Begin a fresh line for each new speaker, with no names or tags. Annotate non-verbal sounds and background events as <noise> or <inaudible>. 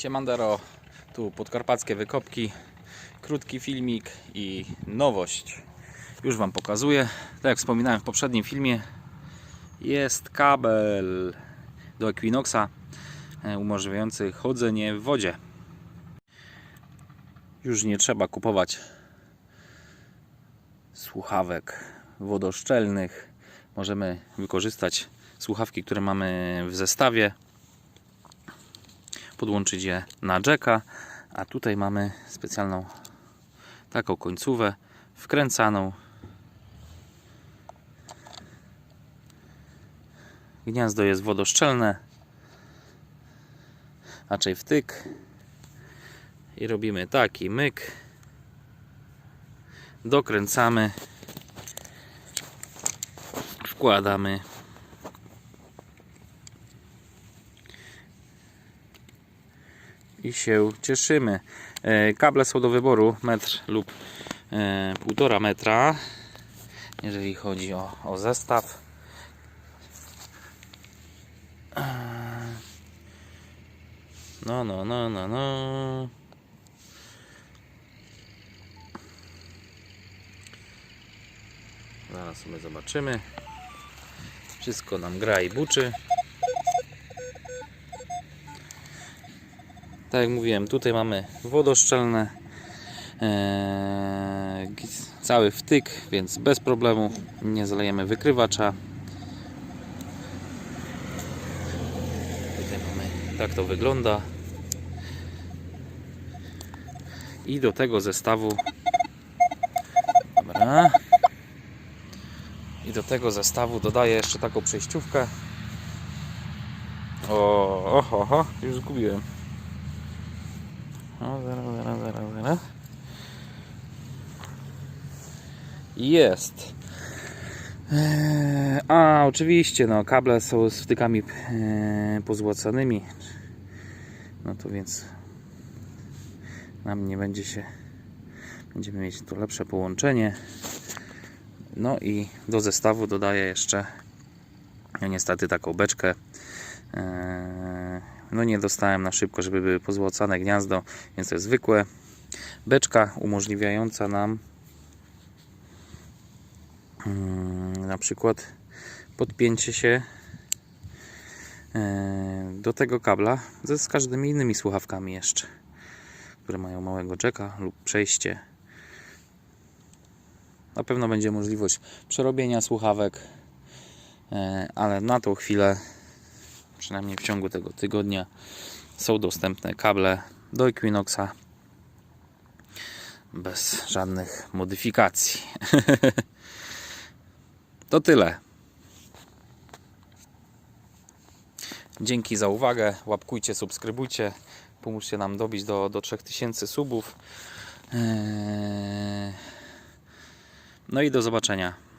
Siemandero, tu podkarpackie wykopki, krótki filmik i nowość. Już Wam pokazuję. Tak jak wspominałem w poprzednim filmie, jest kabel do Equinoxa e, umożliwiający chodzenie w wodzie. Już nie trzeba kupować słuchawek wodoszczelnych. Możemy wykorzystać słuchawki, które mamy w zestawie podłączyć je na jacka, a tutaj mamy specjalną taką końcówę wkręcaną. Gniazdo jest wodoszczelne, raczej wtyk. I robimy taki myk, dokręcamy, wkładamy się cieszymy. E, Kable są do wyboru metr lub e, półtora metra, jeżeli chodzi o, o zestaw. E, No, no, no, no, no. Zaraz sobie zobaczymy. Wszystko nam gra i buczy. Tak jak mówiłem, tutaj mamy wodoszczelne. Gis- cały wtyk, więc bez problemu nie zalejemy wykrywacza. Tutaj mamy, tak to wygląda. I do tego zestawu. Dobra. I do tego zestawu dodaję jeszcze taką przejściówkę. O, oho, już zgubiłem. O, zaraz, zaraz, zaraz, zaraz. Jest. Eee, A, oczywiście, no, kable są z wtykami e, pozłacanymi. No to więc nam nie będzie się. Będziemy mieć tu lepsze połączenie. No i do zestawu dodaję jeszcze no niestety taką beczkę. No nie dostałem na szybko, żeby były pozłocane gniazdo, więc to jest zwykłe. Beczka umożliwiająca nam mm, na przykład podpięcie się e, do tego kabla ze z każdymi innymi słuchawkami jeszcze, które mają małego jacka lub przejście. Na pewno będzie możliwość przerobienia słuchawek, e, ale na tą chwilę, przynajmniej w ciągu tego tygodnia, są dostępne kable do Equinoxa bez żadnych modyfikacji. <laughs> to tyle. Dzięki za uwagę. Łapkujcie, subskrybujcie. Pomóżcie nam dobić do, do 3000 subów. Eee, No i do zobaczenia.